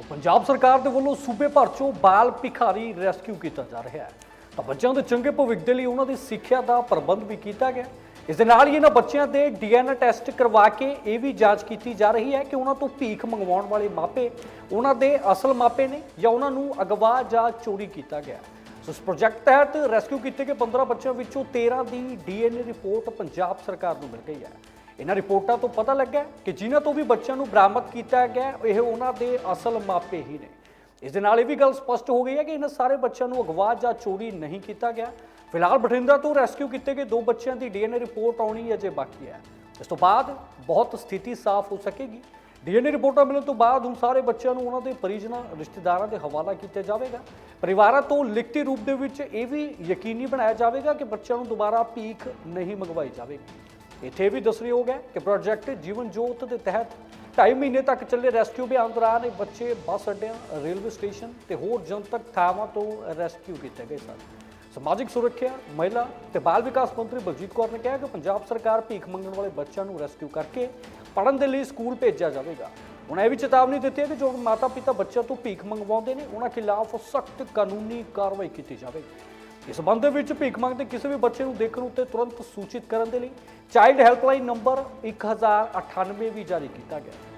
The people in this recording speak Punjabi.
ਪੰਜਾਬ ਸਰਕਾਰ ਦੇ ਵੱਲੋਂ ਸੂਬੇ ਭਰ ਚੋਂ ਬਾਲ ਭਿਖਾਰੀ ਰੈਸਕਿਊ ਕੀਤਾ ਜਾ ਰਿਹਾ ਹੈ। ਤਾਂ ਬੱਚਿਆਂ ਦੇ ਚੰਗੇ ਭਵਿੱਖ ਦੇ ਲਈ ਉਹਨਾਂ ਦੀ ਸਿੱਖਿਆ ਦਾ ਪ੍ਰਬੰਧ ਵੀ ਕੀਤਾ ਗਿਆ। ਇਸ ਦੇ ਨਾਲ ਹੀ ਇਹਨਾਂ ਬੱਚਿਆਂ ਦੇ ਡੀਐਨਏ ਟੈਸਟ ਕਰਵਾ ਕੇ ਇਹ ਵੀ ਜਾਂਚ ਕੀਤੀ ਜਾ ਰਹੀ ਹੈ ਕਿ ਉਹਨਾਂ ਤੋਂ ਭੀਖ ਮੰਗਵਾਉਣ ਵਾਲੇ ਮਾਪੇ ਉਹਨਾਂ ਦੇ ਅਸਲ ਮਾਪੇ ਨੇ ਜਾਂ ਉਹਨਾਂ ਨੂੰ ਅਗਵਾ ਜਾਂ ਚੋਰੀ ਕੀਤਾ ਗਿਆ। ਸੋ ਇਸ ਪ੍ਰੋਜੈਕਟ ਤਹਿਤ ਰੈਸਕਿਊ ਕੀਤੇ ਗਏ 15 ਬੱਚਿਆਂ ਵਿੱਚੋਂ 13 ਦੀ ਡੀਐਨਏ ਰਿਪੋਰਟ ਪੰਜਾਬ ਸਰਕਾਰ ਨੂੰ ਮਿਲ ਗਈ ਹੈ। ਇਹਨਾਂ ਰਿਪੋਰਟਾਂ ਤੋਂ ਪਤਾ ਲੱਗਾ ਕਿ ਜਿਨ੍ਹਾਂ ਤੋਂ ਵੀ ਬੱਚਿਆਂ ਨੂੰ ਬਰਾਮਦ ਕੀਤਾ ਗਿਆ, ਇਹ ਉਹਨਾਂ ਦੇ ਅਸਲ ਮਾਪੇ ਹੀ ਨੇ। ਇਸ ਦੇ ਨਾਲ ਇਹ ਵੀ ਗੱਲ ਸਪਸ਼ਟ ਹੋ ਗਈ ਹੈ ਕਿ ਇਹਨਾਂ ਸਾਰੇ ਬੱਚਿਆਂ ਨੂੰ ਅਗਵਾ ਜਾਂ ਚੋਰੀ ਨਹੀਂ ਕੀਤਾ ਗਿਆ। ਫਿਲਹਾਲ ਬਠਿੰਡਾ ਤੋਂ ਰੈਸਕਿਊ ਕੀਤੇ ਗਏ ਦੋ ਬੱਚਿਆਂ ਦੀ ਡੀਐਨਏ ਰਿਪੋਰਟ ਆਉਣੀ ਅਜੇ ਬਾਕੀ ਹੈ। ਇਸ ਤੋਂ ਬਾਅਦ ਬਹੁਤ ਸਥਿਤੀ ਸਾਫ਼ ਹੋ ਸਕੇਗੀ। ਡੀਐਨਏ ਰਿਪੋਰਟਾਂ ਮਿਲਣ ਤੋਂ ਬਾਅਦ ਹੁਣ ਸਾਰੇ ਬੱਚਿਆਂ ਨੂੰ ਉਹਨਾਂ ਦੇ ਪਰਿਜਨਾਂ, ਰਿਸ਼ਤੇਦਾਰਾਂ ਦੇ ਹਵਾਲਾ ਕੀਤਾ ਜਾਵੇਗਾ। ਪਰਿਵਾਰਾਂ ਤੋਂ ਲਿਖਤੀ ਰੂਪ ਦੇ ਵਿੱਚ ਇਹ ਵੀ ਯਕੀਨੀ ਬਣਾਇਆ ਜਾਵੇਗਾ ਕਿ ਬੱਚਿਆਂ ਨੂੰ ਦੁਬਾਰਾ ਭੀਖ ਨਹੀਂ ਮੰਗਵਾਈ ਜਾਵੇਗੀ। ਇੱਥੇ ਇਹ ਵੀ ਦੱਸਣਯੋਗ ਹੈ ਕਿ ਪ੍ਰੋਜੈਕਟ ਜੀਵਨ ਜੋਤ ਦੇ ਤਹਿਤ 2.5 ਮਹੀਨੇ ਤੱਕ ਚੱਲੇ ਰੈਸਕਿਊ ਅਭਿਆਨ ਦੌਰਾਨ ਇਹ ਬੱਚੇ, ਬੱਸ ਅੱਡਿਆਂ, ਰੇਲਵੇ ਸਟੇਸ਼ਨ ਤੇ ਹੋਰ ਜਨਤਕ ਥਾਵਾਂ ਤੋਂ ਰੈਸਕਿਊ ਕੀਤੇ ਗਏ ਸਨ। ਸਮਾਜਿਕ ਸੁਰੱਖਿਆ, ਮਹਿਲਾ ਤੇ ਬਾਲ ਵਿਕਾਸ ਮੰਤਰੀ ਬਲਜੀਤ ਕੌਰ ਨੇ ਕਿਹਾ ਕਿ ਪੰਜਾਬ ਸਰਕਾਰ ਭੀਖ ਮੰਗਣ ਵਾਲੇ ਬੱਚਿਆਂ ਨੂੰ ਰੈਸਕਿਊ ਕਰਕੇ ਪੜ੍ਹਨ ਦੇ ਲਈ ਸਕੂਲ ਭੇਜਿਆ ਜਾਵੇਗਾ। ਉਹਨਾਂ ਇਹ ਵੀ ਚੇਤਾਵਨੀ ਦਿੱਤੀ ਹੈ ਕਿ ਜੋ ਮਾਤਾ-ਪਿਤਾ ਬੱਚਿਆਂ ਤੋਂ ਭੀਖ ਮੰਗਵਾਉਂਦੇ ਨੇ, ਉਹਨਾਂ ਖਿਲਾਫ ਸਖਤ ਕਾਨੂੰਨੀ ਕਾਰਵਾਈ ਕੀਤੀ ਜਾਵੇਗੀ। ਇਸ ਸੰਬੰਧ ਦੇ ਵਿੱਚ ਭੀਖ ਮੰਗਦੇ ਕਿਸੇ ਵੀ ਬੱਚੇ ਨੂੰ ਦੇਖਣ ਉੱਤੇ ਤੁਰੰਤ ਸੂਚਿਤ ਕਰਨ ਦੇ ਲਈ ਚਾਈਲਡ ਹੈਲਪਲਾਈਨ ਨੰਬਰ 1098 ਵੀ ਜਾਰੀ ਕੀਤਾ ਗਿਆ।